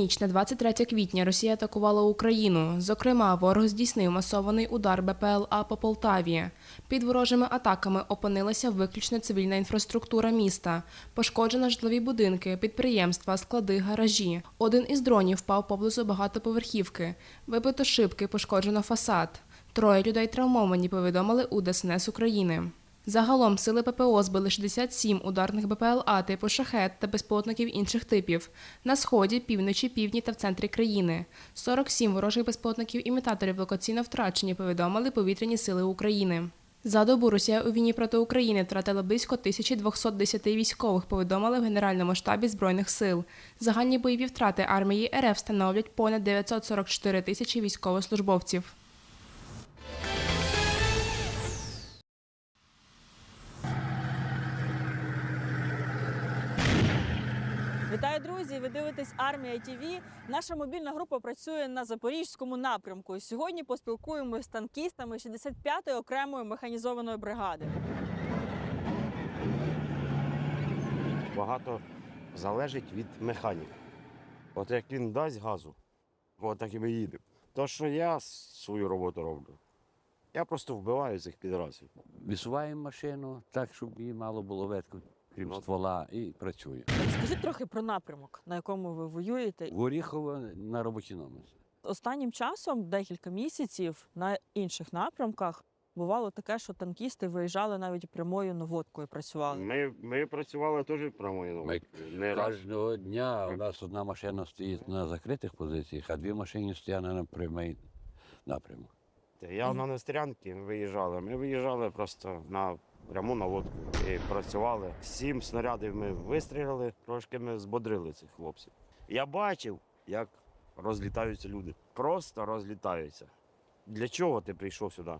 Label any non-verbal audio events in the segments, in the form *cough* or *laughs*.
ніч на 23 квітня Росія атакувала Україну. Зокрема, ворог здійснив масований удар БПЛА по Полтаві. Під ворожими атаками опинилася виключно цивільна інфраструктура міста. Пошкоджено житлові будинки, підприємства, склади, гаражі. Один із дронів впав поблизу багатоповерхівки. Вибито шибки, пошкоджено фасад. Троє людей травмовані, повідомили у ДСНС України. Загалом сили ППО збили 67 ударних БПЛА типу шахет та безпілотників інших типів на сході, півночі, півдні та в центрі країни. 47 ворожих безпілотників-імітаторів локаційно втрачені, повідомили повітряні сили України. За добу Росія у війні проти України втратила близько 1210 військових, повідомили в Генеральному штабі Збройних сил. Загальні бойові втрати армії РФ становлять понад 944 тисячі військовослужбовців. Вітаю, друзі! Ви дивитесь Армія ТІВІ. Наша мобільна група працює на запорізькому напрямку. Сьогодні поспілкуємося з танкістами 65-ї окремої механізованої бригади. багато залежить від механіка. От як він дасть газу, от так і ми їдемо. То, що я свою роботу роблю, я просто вбиваю цих підразів. Висуваємо машину так, щоб її мало було ветку, крім Ну. ствола, і працює. Скажіть трохи про напрямок, на якому ви воюєте. В Оріхово на роботі номер. Останнім часом, декілька місяців, на інших напрямках бувало таке, що танкісти виїжджали навіть прямою наводкою працювали. Ми, ми працювали теж прямою Ми. Не раз. Кожного дня у нас одна машина стоїть на закритих позиціях, а дві машини стоять на прямий напрямок. Я на Нестерянки виїжджали. Ми виїжджали просто на пряму наводку і працювали. Сім снарядів ми вистріляли, трошки ми збодрили цих хлопців. Я бачив, як розлітаються люди. Просто розлітаються. Для чого ти прийшов сюди?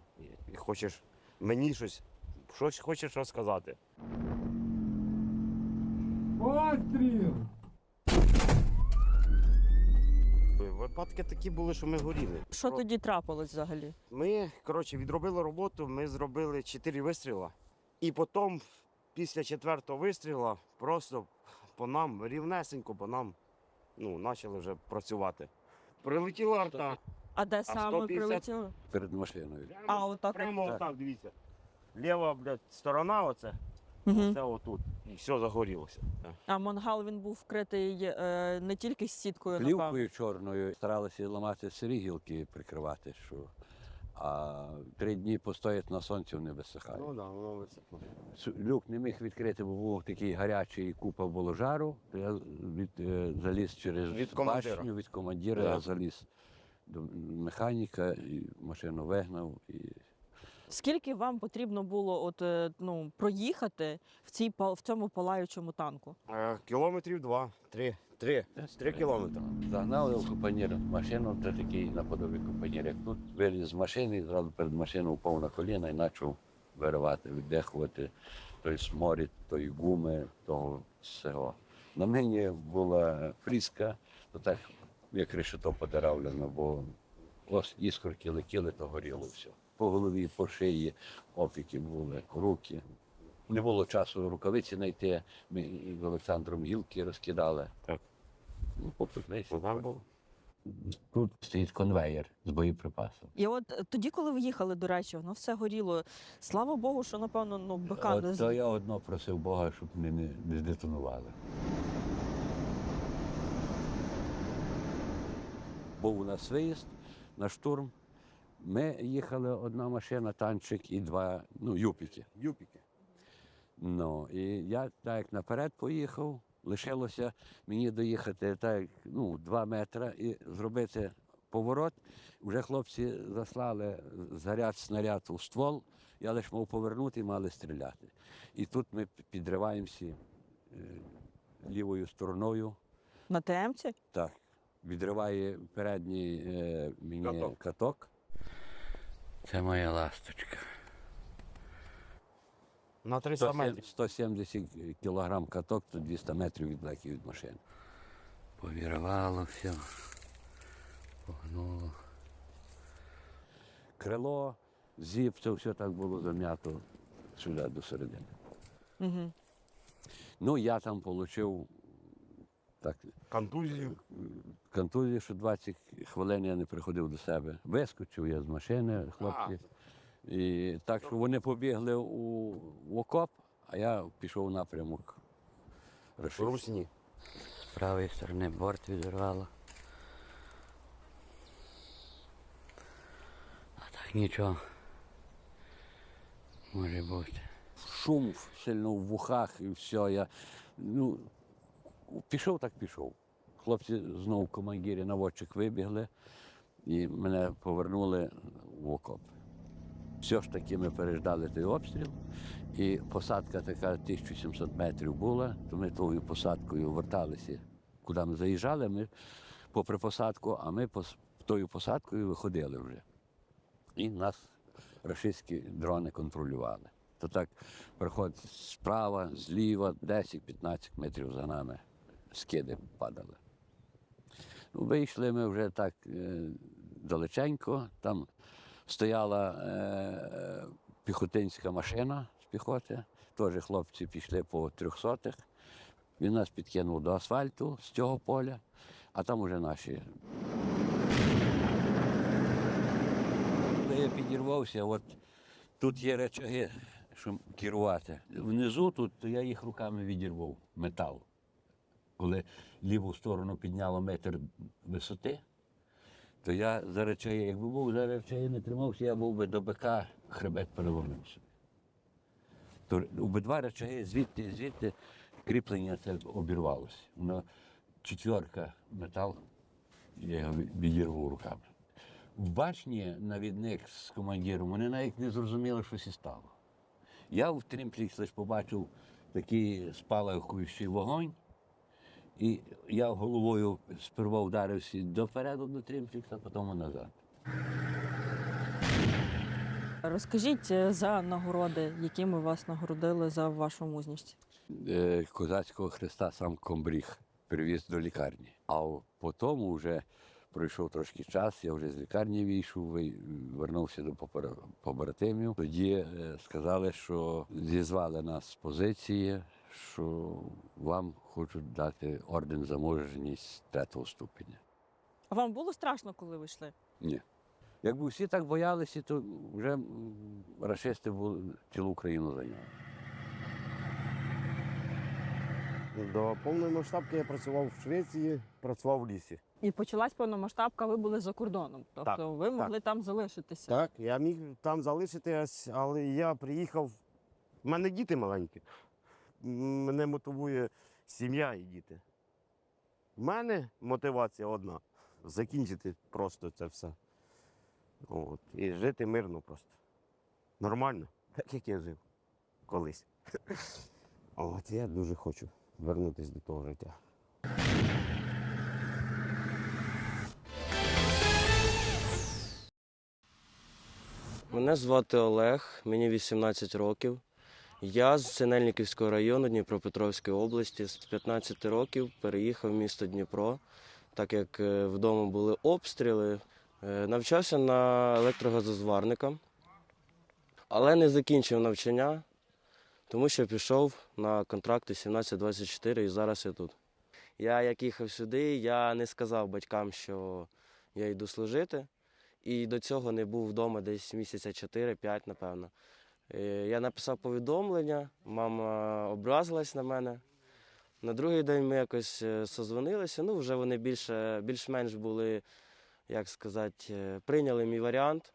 І хочеш мені щось, щось хочеш розказати. Постріл! Випадки такі були, що ми горіли. Що тоді трапилось взагалі? Ми, коротше, відробили роботу, ми зробили чотири вистріла. І потім, після четвертого вистріла, просто по нам, рівнесенько по нам, ну, почали вже працювати. Прилетіла арта. А де саме 150? прилетіло? Перед машиною. А, отак. Прямо Так. отак, дивіться. Ліва, блядь, сторона оце, Угу. це отут. І все загорілося. Так. А мангал він був вкритий е, не тільки сіткою, напевно. Плівкою чорною старалися ламати сирі гілки прикривати, що а три дні постоять на сонці вони висихають. Ну да, воно висохло. Су- Люк не міг відкрити, бо був такий гарячий і купа було жару. То Я від, е, заліз через Від командира. башню, від командира Да. я заліз до механіка, і машину вигнав. І... Скільки вам потрібно було от, е, ну, проїхати в, цій, пал- в цьому палаючому танку? Е, Кілометрів два, три. Три. Три кілометри. Загнали в купанір машину, це такий наподобі купанір, як тут. Виліз з машини, і зразу перед машиною впав на коліна і почав виривати, віддихувати той сморід, той гуми, того всього. На мені була фріска, то так як решето подиравлено, бо ось іскорки летіли, то горіло все. По голові, по шиї опіки були, руки. Не було часу рукавиці знайти. Ми з Олександром гілки розкидали. Так. Ну, попеклися. Було. Тут стоїть конвейер з боєприпасом. І от е, тоді, коли ви їхали, до речі, воно все горіло. Слава Богу, що напевно ну, БК не От, з- то я одно просив Бога, щоб не, не, не здетонували. Був у нас виїзд на штурм. Ми їхали одна машина, танчик і два ну, юпіки. Юпіки. Ну, і я так як наперед поїхав, лишилося мені доїхати так, як, ну, два метри і зробити поворот. Вже хлопці заслали заряд снаряд у ствол, я лише мав повернути і мали стріляти. І тут ми підриваємося е, лівою стороною. на ТМці. Так, відриває передній е, мені Каток. каток. Це моя ласточка. На 300 метрів. 170 кілограм каток, то 200 метрів від блеків від машини. Повірвало все. Погнуло. Крило, зіп, це все так було зам'ято сюди до середини. Угу. Ну, я там отримав Так, Контузію. контузії, що 20 хвилин я не приходив до себе. Вискочив я з машини, хлопці. І так, що вони побігли у, в окоп, а я пішов в напрямок. Русні. З правої сторони борт відірвало. А так нічого. Може бути. Шум сильно в вухах і все. Я, ну, пішов, так пішов. Хлопці знову в командирі наводчик вибігли і мене повернули в окоп. Все ж таки ми переждали той обстріл, і посадка така 1700 метрів була, то ми тою посадкою верталися, куди ми заїжджали, ми попри посадку, а ми тою посадкою виходили вже. І нас рашистські дрони контролювали. То так приходить справа, зліва, 10-15 метрів за нами скиди падали. Ну, вийшли ми вже так е, далеченько. Там стояла е, піхотинська машина з піхоти. Теж хлопці пішли по трьохсотих. Він нас підкинув до асфальту з цього поля, а там уже наші. Я підірвався, от тут є речаги, щоб керувати. Внизу тут я їх руками відірвав метал. Коли ліву сторону підняло метр висоти, то я за речаги, якби був за речаги не тримався, я був би до бика хребет переломився. То обидва речаги звідти, звідти кріплення це обірвалося. Воно четверка метал, я його відірвав руками. В башні навідник з командиром, вони навіть не зрозуміли, що сі стало. Я в трімплікс лише побачив такий спалахуючий вогонь, і я головою сперва вдарився допереду до трімплікса, потім назад. Розкажіть е, за нагороди, якими вас нагородили за вашу мужність. Е, Козацького хреста сам комбріг привіз до лікарні. А потім вже пройшов трошки час, я вже з лікарні вийшов, ви- вернувся до побратимів. Тоді е, сказали, що зізвали нас з позиції, що вам хочуть дати орден за мужність третього ступеня. А вам було страшно, коли ви йшли? Ні. Якби всі так боялися, то вже м, рашисти були цілу Україну зайняли. До повної масштабки я працював в Швеції, працював в лісі. І почалась повномасштабка, ви були за кордоном. Тобто Так, ви могли там залишитися. Так, я міг там залишитись, але я приїхав. У мене діти маленькі. Мене мотивує сім'я і діти. У мене мотивація одна закінчити просто це все. От. І жити мирно просто. Нормально, так як я жив колись. *laughs* От я дуже хочу вернутися до того життя. Мене звати Олег, мені 18 років. Я з Синельниківського району Дніпропетровської області з 15 років переїхав в місто Дніпро, так як е, вдома були обстріли. Е, Навчався на електрогазозварника, але не закінчив навчання, тому що пішов на контракт 17-24 і зараз я тут. Я як їхав сюди, я не сказав батькам, що я йду служити. І до цього не був вдома десь місяця 4-5, напевно. Е, Я написав повідомлення, мама образилась на мене. На другий день ми якось е, созвонилися. Ну, вже вони більше, більш-менш були, як сказати, е, прийняли мій варіант.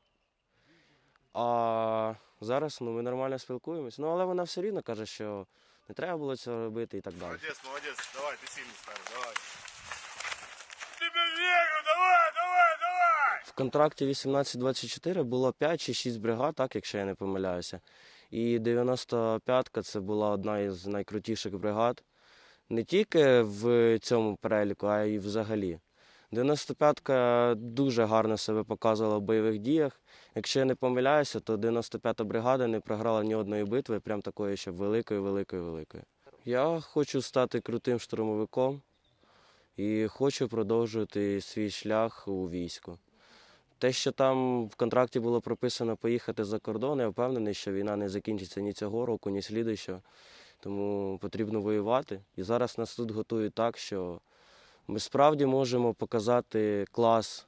А зараз ну, ми нормально спілкуємося. Ну, але вона все рівно каже, що не треба було цього робити і так далі. Молодец, молодец. Давай, ты сильный старый, давай. Контракті 18-24 було 5 чи 6 бригад, так, якщо я не помиляюся. І 95-ка це була одна із найкрутіших бригад. Не тільки в цьому переліку, а й взагалі. 95-ка дуже гарно себе показувала в бойових діях. Якщо я не помиляюся, то 95-та бригада не програла ні одної битви, прям такої, щоб великої, великої, великої. Я хочу стати крутим штурмовиком і хочу продовжувати свій шлях у війську. Те, що там в контракті було прописано поїхати за кордон, я впевнений, що війна не закінчиться ні цього року, ні слідуючого. Тому потрібно воювати. І зараз нас тут готують так, що Ми справді можемо показати клас,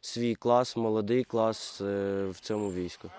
свій клас, молодий клас е, в цьому війську.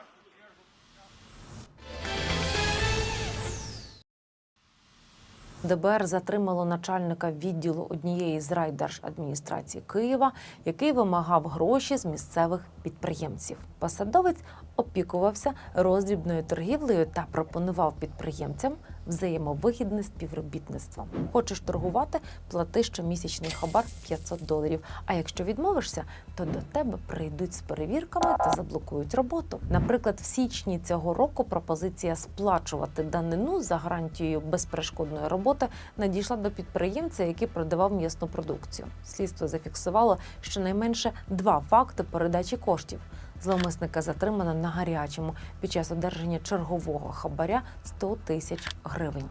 ДБР затримало начальника відділу однієї з райдержадміністрації Києва, який вимагав гроші з місцевих підприємців. Посадовець опікувався роздрібною торгівлею та пропонував підприємцям взаємовигідне співробітництво. Хочеш торгувати, плати щомісячний хабар 500 доларів. А якщо відмовишся, то до тебе прийдуть з перевірками та заблокують роботу. Наприклад, в січні цього року пропозиція сплачувати данину за гарантією безперешкодної роботи надійшла до підприємця, який продавав м'ясну продукцію. Слідство зафіксувало щонайменше два факти передачі коштів. Зловмисника затримано на гарячому під час одержання чергового хабаря 100 тисяч гривень.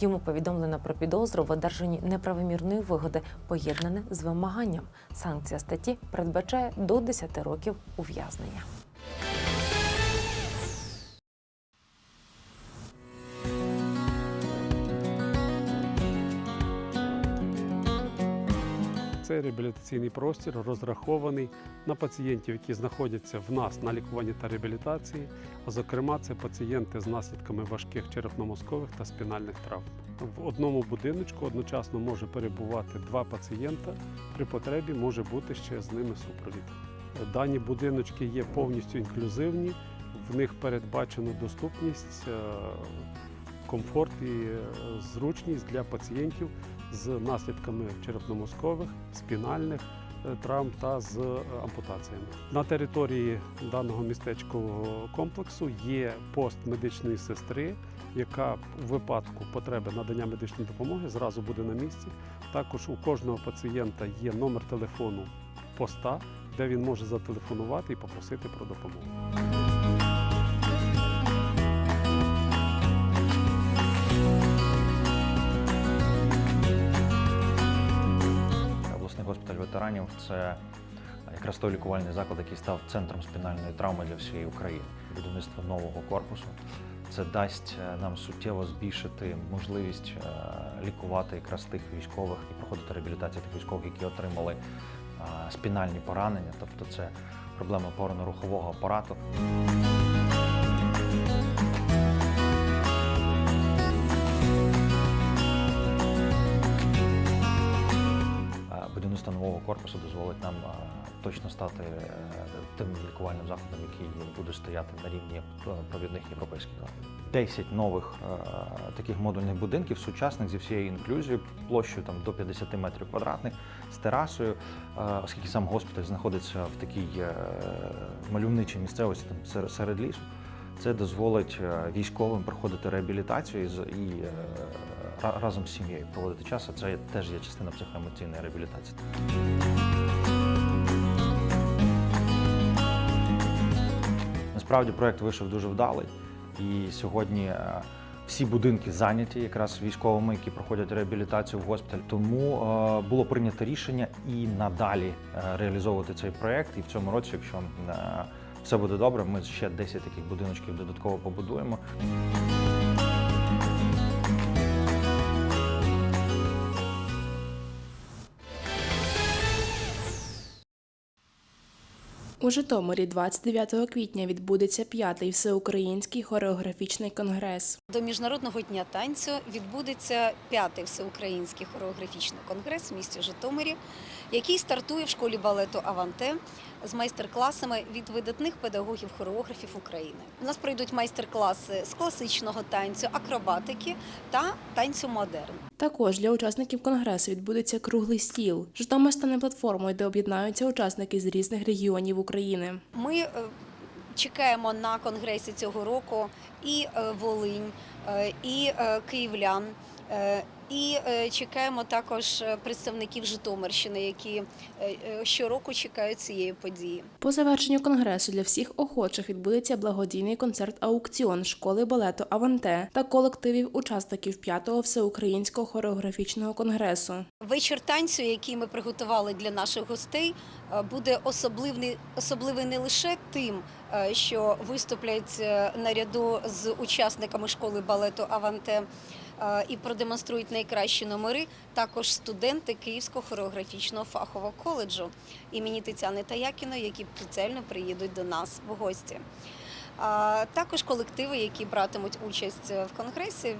Йому повідомлено про підозру в одержанні неправомірної вигоди, поєднане з вимаганням. Санкція статті передбачає до 10 років ув'язнення. Цей реабілітаційний простір розрахований на пацієнтів, які знаходяться в нас на лікуванні та реабілітації. Зокрема, це пацієнти з наслідками важких черепно-мозкових та спінальних травм. В одному будиночку одночасно може перебувати два пацієнта. При потребі може бути ще з ними супровід. Дані будиночки є повністю інклюзивні, в них передбачено доступність, е, комфорт і е, зручність для пацієнтів з наслідками черепно-мозкових, спінальних е, травм та з е, ампутаціями. На території даного містечкового комплексу є пост медичної сестри, яка у випадку потреби надання медичної допомоги зразу буде на місці. Також у кожного пацієнта є номер телефону поста, де він може зателефонувати і попросити про допомогу. Ветеранів це якраз той лікувальний заклад, який став центром спінальної травми для всієї України. Будівництво нового корпусу це дасть е, нам суттєво збільшити можливість е, лікувати якраз тих військових і проходити реабілітацію тих військових, які отримали е, спінальні поранення, тобто це проблема опорно-рухового апарату. Нового корпусу дозволить нам е, точно стати е, тим лікувальним закладом, який буде стояти на рівні е, провідних європейських закладів. 10 нових таких модульних будинків, сучасних зі всією інклюзією, площею там до 50 метрів квадратних, з терасою, оскільки сам госпіталь знаходиться в такій мальовничій місцевості там серед лісу. Це дозволить е, військовим проходити реабілітацію і е, ра- разом з сім'єю проводити час. А це теж є частина психоемоційної реабілітації. Насправді проект вийшов дуже вдалий, і сьогодні е, всі будинки зайняті якраз військовими, які проходять реабілітацію в госпіталь. Тому було прийнято рішення і надалі реалізовувати цей проект. І в цьому році, якщо все буде добре, ми ще 10 таких будиночків додатково побудуємо. У Житомирі 29 квітня відбудеться п'ятий всеукраїнський хореографічний конгрес. До міжнародного дня танцю відбудеться п'ятий всеукраїнський хореографічний конгрес в місті Житомирі, який стартує в школі балету Аванте з майстер-класами від видатних педагогів-хореографів України. У нас пройдуть майстер-класи з класичного танцю, акробатики та танцю модерн. Також для учасників конгресу відбудеться круглий стіл. Житомир стане платформою, де об'єднаються учасники з різних регіонів України. Ми е, чекаємо на конгресі цього року і е, Волинь, е, і київлян. І е, чекаємо також е, представників Житомирщини, які е, щороку чекають цієї події. По завершенню конгресу для всіх охочих відбудеться благодійний концерт-аукціон школи балету Аванте та колективів учасників п'ятого всеукраїнського хореографічного конгресу. Вечір танцю, який ми приготували для наших гостей, буде особливий, особливий не лише тим, що виступлять наряду з учасниками школи балету Аванте і продемонструють найкращі номери також студенти Київського хореографічного фахового коледжу імені Тетяни Таякіної, які спеціально приїдуть до нас в гості. Також колективи, які братимуть участь в конгресі,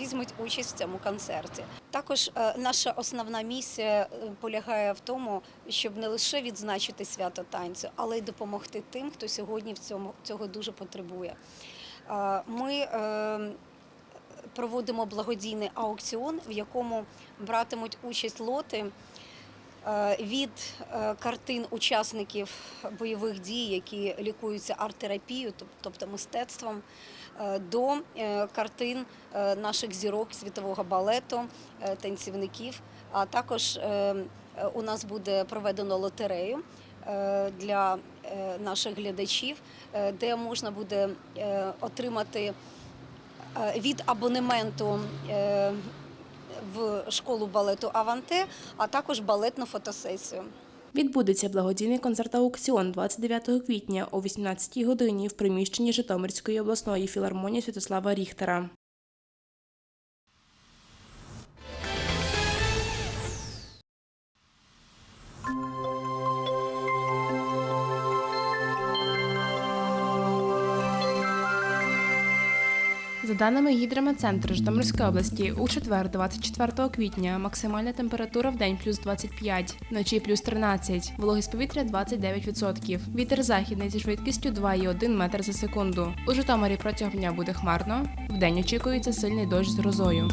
візьмуть участь в цьому концерті. Також е, наша основна місія е, полягає в тому, щоб не лише відзначити свято танцю, але й допомогти тим, хто сьогодні в цьому цього дуже потребує. Е, Ми е, проводимо благодійний аукціон, в якому братимуть участь лоти е, від е, картин учасників бойових дій, які лікуються арт-терапією, тобто мистецтвом, е, до картин наших зірок світового балету, танцівників. А також у нас буде проведено лотерею для наших глядачів, де можна буде отримати від абонементу е, в школу балету Аванте, а також балетну фотосесію. Відбудеться благодійний концерт аукціон 29 квітня о 18 годині в приміщенні Житомирської обласної філармонії Святослава Ріхтера. За даними гідрометцентру Житомирської області, у четвер, 24 квітня, максимальна температура в день плюс 25, вночі плюс 13, вологість повітря 29%. Вітер західний зі швидкістю 2,1 метр за секунду. У Житомирі протягом дня буде хмарно. Вдень очікується сильний дощ з грозою.